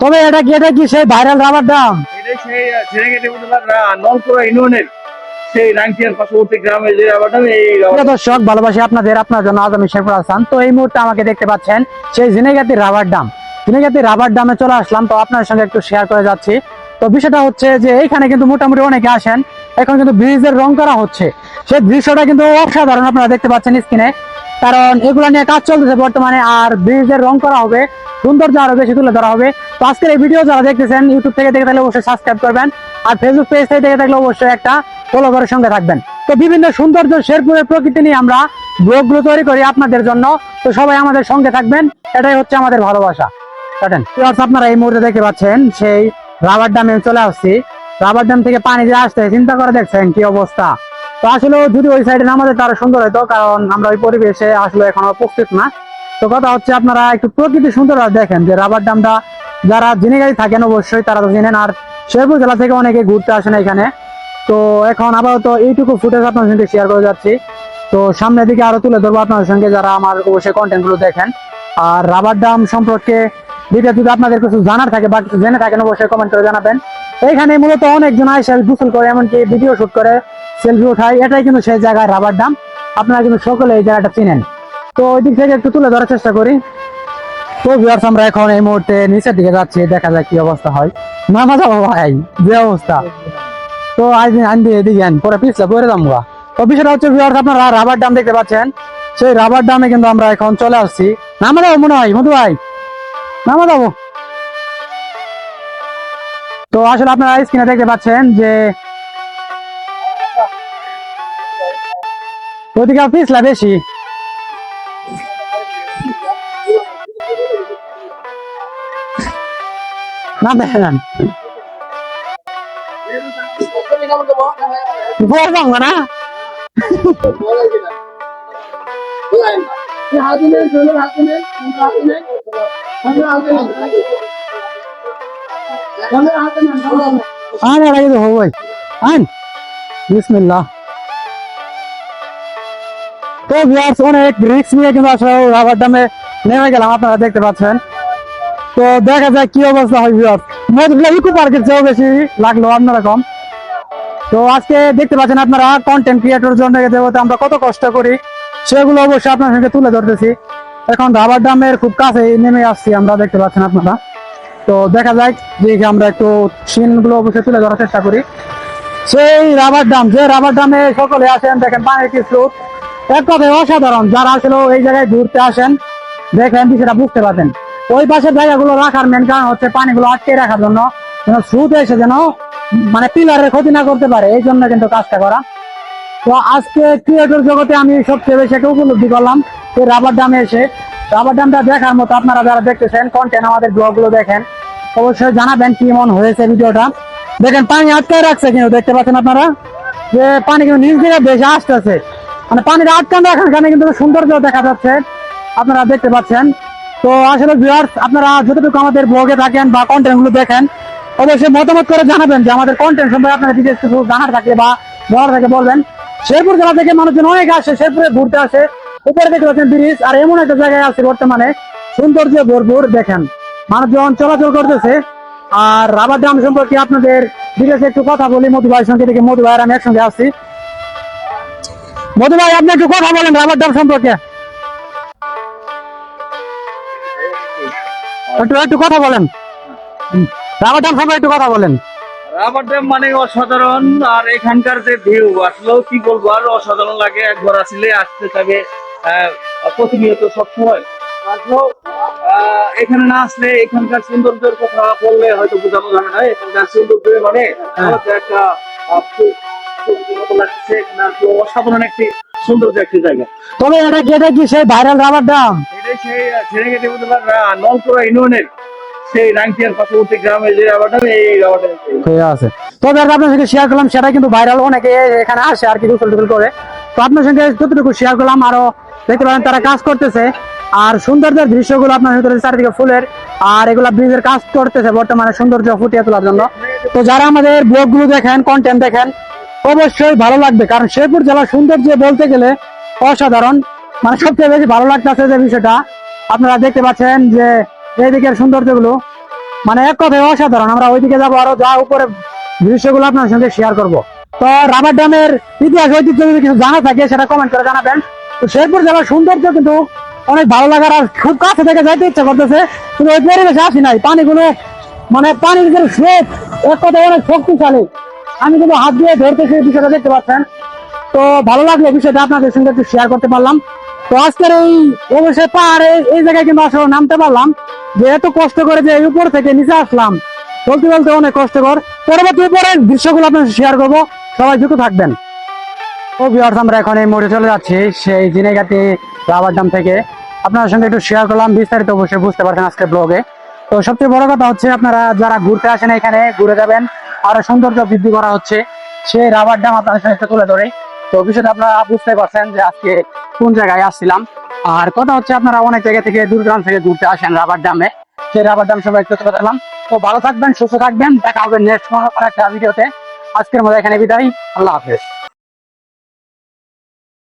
তবে এটা কি এটা কি সেই ভাইরাল রাবার ডাম এটা সেই ছেড়ে নলপুরা ইউনিয়নের সেই রাঙ্কিয়ার পার্শ্ববর্তী গ্রামে যে আবারটা এই দর্শক ভালোবাসি আপনাদের আপনার জন্য আজ আমি শেখর হাসান। তো এই মুহূর্তে আমাকে দেখতে পাচ্ছেন সেই জিনেগাতি রাবার জিনেগাতি চলে আসলাম তো আপনার সঙ্গে একটু শেয়ার করে যাচ্ছি। তো বিষয়টা হচ্ছে যে এইখানে কিন্তু মোটামুটি অনেকে আসেন। এখন কিন্তু ব্রিজের রং করা হচ্ছে। সেই দৃশ্যটা কিন্তু অসাধারণ আপনারা দেখতে পাচ্ছেন স্ক্রিনে কারণ এগুলো নিয়ে কাজ চলতেছে বর্তমানে আর ব্রিজের রং করা হবে, সৌন্দর্য আরও বেশি তুলে ধরা হবে। তো আজকের এই ভিডিও যারা দেখতেছেন ইউটিউব থেকে দেখে থাকলে অবশ্যই সাবস্ক্রাইব করবেন, আর ফেসবুক পেজ থেকে দেখে থাকলে অবশ্যই একটা ফলো করে সঙ্গে থাকবেন। তো বিভিন্ন সৌন্দর্য শেরপুরের প্রকৃতি নিয়ে আমরা ব্লগগুলো তৈরি করি আপনাদের জন্য। তো সবাই আমাদের সঙ্গে থাকবেন, এটাই হচ্ছে আমাদের ভালোবাসা। কাটেন। আপনারা এই মুহূর্তে দেখতে পাচ্ছেন, সেই রাবার ড্যামে চলে আসছি। রাবার ড্যাম থেকে পানি যে আসছে চিন্তা করে দেখছেন কি অবস্থা? তো আসলে যদি ওই সাইডে নামাতে তার সুন্দর হতো কারণ আমরা ওই পরিবেশে আসলে এখনও প্রস্তুত না। তো কথা হচ্ছে আপনারা একটু প্রকৃতি সুন্দর দেখেন যে রাবার ড্যামটা যারা জেনে গাড়ি থাকেন অবশ্যই তারা তো জেনেন, আর শেরপুর জেলা থেকে অনেকে ঘুরতে আসেন এখানে। তো এখন আপাতত এইটুকু ফুটেজ আপনার সঙ্গে শেয়ার করে যাচ্ছি। তো সামনের দিকে আরও তুলে ধরবো আপনাদের সঙ্গে যারা আমার অবশ্যই কন্টেন্টগুলো দেখেন। আর রাবার ডাম সম্পর্কে যেটা যদি আপনাদের কিছু জানার থাকে বা কিছু জেনে থাকেন, অবশ্যই কমেন্ট করে জানাবেন। এইখানে মূলত অনেকজন আইসা গোসল করে, এমনকি ভিডিও শুট করে। সেলফি উঠায় এটাই কিন্তু সেই জায়গায় রাবার ডাম আপনারা কিন্তু সকলে এই জায়গাটা চিনেন। তো ওই দিক থেকে একটু তুলে ধরার চেষ্টা করি। তো ভিউয়ার্স আমরা এখন এই মুহূর্তে নিচের দিকে যাচ্ছি, দেখা যাক কি অবস্থা হয়। নামা যাব ভাই, যে অবস্থা। তো আজ আনবি এদিকে আন পরে পিছলে পরে দাম গা। তো বিষয়টা হচ্ছে ভিউয়ার্স আপনারা রাবার ডাম দেখতে পাচ্ছেন। সেই রাবার ডামে কিন্তু আমরা এখন চলে আসছি। নামা যাব মনে হয়, মধু ভাই। নামা যাব তো আসলে আপনারা স্ক্রিনে দেখতে পাচ্ছেন যে ওদিকে পিছলা বেশি না দেখেন বল যাব না। আন আগে তো হবই। আন। বিসমিল্লাহ। তো ভিউয়ার্স অনেক রিস্ক নিয়ে কিন্তু আসলে রাবার ডামে নেমে গেলাম, আপনারা দেখতে পাচ্ছেন। তো দেখা যায় কি অবস্থা হয় ভিউয়ার্স মধুগুলো ইকো পার্কের চেয়েও বেশি লাগল অন্যরকম তো আজকে দেখতে পাচ্ছেন আপনারা কন্টেন্ট ক্রিয়েটর জন্য দেবতে আমরা কত কষ্ট করি, সেগুলো অবশ্যই আপনার সঙ্গে তুলে ধরতেছি। এখন রাবার ডামের খুব কাছে নেমে আসছি আমরা, দেখতে পাচ্ছেন আপনারা। তো দেখা যাক যে আমরা একটু সিনগুলো অবশ্যই তুলে ধরার চেষ্টা করি। সেই রাবার ডাম যে রাবার ডামে সকলে আসেন, দেখেন পানির কি স্রোত এক কথায় অসাধারণ যারা আসলে এই জায়গায় ঘুরতে আসেন, দেখেন সেটা বুঝতে পারবেন। ওই পাশের জায়গাগুলো রাখার মেন কারণ হচ্ছে পানিগুলো আটকে রাখার জন্য যেন স্রোত এসে যেন মানে পিলারের ক্ষতি না করতে পারে, এই জন্য কিন্তু কাজটা করা। তো আজকে ক্রিয়েটর জগতে আমি সবচেয়ে বেশি একটা উপলব্ধি করলাম এই রাবার ডামে এসে, রাবার ডামটা দেখার মতো আপনারা যারা দেখতেছেন কন্টেন্ট আমাদের ব্লগগুলো দেখেন, অবশ্যই জানাবেন কি মন হয়েছে ভিডিওটা। দেখেন পানি আটকায় রাখছে কিন্তু দেখতে পাচ্ছেন আপনারা, যে পানি কিন্তু নিচ দিকে বেশি আসতেছে। মানে পানিটা আটকান কারণে কিন্তু সৌন্দর্য দেখা যাচ্ছে। আপনারা দেখতে পাচ্ছেন। তো আসলে ভিউয়ার্স আপনারা যতটুকু আমাদের ব্লগে থাকেন বা কন্টেন্টগুলো দেখেন, অবশ্যই মতামত করে জানাবেন যে আমাদের কন্টেন্ট সম্পর্কে আপনার ডিটেলস কিছু জানার থাকলে বা বলার থাকে বলবেন। শেরপুর জেলা থেকে মানুষজন অনেক আসে, শেরপুরে ঘুরতে আসে। উপরে দেখতে পাচ্ছেন ব্রিজ, আর এমন একটা জায়গায় আছে বর্তমানে। সৌন্দর্য ভরপুর, দেখেন। মানুষজন চলাচল করতেছে। আর রাবার ড্যাম সম্পর্কে আপনাদের ডিটেলস একটু কথা বলি মধু ভাইয়ের সঙ্গে থেকে মধু ভাইয়ের আমি একসঙ্গে আসছি। মধু ভাই আপনি একটু কথা বলেন রাবার ড্যাম সম্পর্কে। একটু একটু কথা বলেন। রাবার ড্যাম সম্পর্কে একটু কথা বলেন। রাবার ড্যাম মানে অসাধারণ আর এখানকার যে ভিউ আসলেও কি বলব আর অসাধারণ লাগে। একবার আসলে আসতে থাকে প্রতিনিয়ত সবসময়। আসলেও এখানে না আসলে এখানকার সৌন্দর্যের কথা বললে হয়তো বোঝানো যাবে না। এখানকার সৌন্দর্য মানে একটা খুব সৌন্দর্যের মতো লাগছে এখানে আসলে অসাধারণ একটি সৌন্দর্য একটি জায়গা। তবে এটা কি সেই ভাইরাল রাবার ড্যাম এটাই সেই ছেড়ে উপজেলার নলপুরা ইউনিয়নের সেই রাঙ্কিয়ার পার্শ্ববর্তী গ্রামে যে রাবার এই রাবার আছে। তবে আর আপনার সঙ্গে শেয়ার করলাম সেটা কিন্তু ভাইরাল অনেকে এখানে আসে আর কি গোসল টোসল করে। তো আপনার সঙ্গে যতটুকু শেয়ার করলাম আরও দেখতে পারেন তারা কাজ করতেছে। আর সৌন্দর্যের দৃশ্যগুলো আপনার ভিতরে চারিদিকে ফুলের আর এগুলা ব্রিজের কাজ করতেছে বর্তমানে সৌন্দর্য ফুটিয়ে তোলার জন্য। তো যারা আমাদের ব্লগগুলো দেখেন কন্টেন্ট দেখেন অবশ্যই ভালো লাগবে, কারণ শেরপুর জেলার সৌন্দর্য বলতে গেলে অসাধারণ। মানে সবচেয়ে বেশি ভালো লাগতেছে যে বিষয়টা, আপনারা দেখতে পাচ্ছেন যে এই দিকের সৌন্দর্যগুলো মানে এক কথায় অসাধারণ। আমরা ওইদিকে যাব আরও যা উপরে দৃশ্যগুলো আপনার সঙ্গে শেয়ার করব। তো রাবার ড্যামের ইতিহাস, ঐতিহ্য যদি কিছু জানা থাকে, সেটা কমেন্ট করে জানাবেন। তো শেরপুর জেলার সৌন্দর্য কিন্তু অনেক ভালো লাগার আর খুব কাছে থেকে যাইতে ইচ্ছা করতেছে। কিন্তু ওই পরিবেশে আসি নাই। পানিগুলো মানে পানির যে স্রোত, এক কথায় অনেক শক্তিশালী। আমি কিন্তু হাত দিয়ে ধরতেছি বিষয়টা দেখতে পাচ্ছেন। তো ভালো লাগল বিষয়টা আপনাদের সঙ্গে একটু শেয়ার করতে পারলাম। তো আজকের এই অবশ্যই পাহাড়ে এই জায়গায় কিন্তু আসলে নামতে পারলাম। যে এত কষ্ট করে যে এই উপর থেকে নিচে আসলাম, বলতে বলতে অনেক কষ্টকর। পরবর্তী পরে দৃশ্যগুলো আপনার শেয়ার করব। সবাই যুক্ত থাকবেন। ও ভিউয়ার্স আমরা এখন এই মোড়ে চলে যাচ্ছি, সেই জিনেগাতি রাবার ড্যাম থেকে। আপনার সঙ্গে একটু শেয়ার করলাম, বিস্তারিত অবশ্যই বুঝতে পারছেন আজকে ব্লগে তো সবচেয়ে বড় কথা হচ্ছে, আপনারা যারা ঘুরতে আসেন এখানে, ঘুরে যাবেন। আরও সৌন্দর্য বৃদ্ধি করা হচ্ছে। সেই রাবার ড্যাম আপনাদের সাথে তুলে ধরে। তো বিষয়টা আপনারা বুঝতে পারছেন যে আজকে কোন জায়গায় আসছিলাম। আর কথা হচ্ছে আপনারা অনেক জায়গা থেকে দূর দূরান্ত থেকে ঘুরতে আসেন রাবার ডামে সেই রাবার ডাম সবাই একটু তুলে ধরলাম তো ভালো থাকবেন, সুস্থ থাকবেন। দেখা হবে নেক্সট কোনো একটা ভিডিওতে। আজকের মতো এখানে বিদায়। আল্লাহ হাফেজ।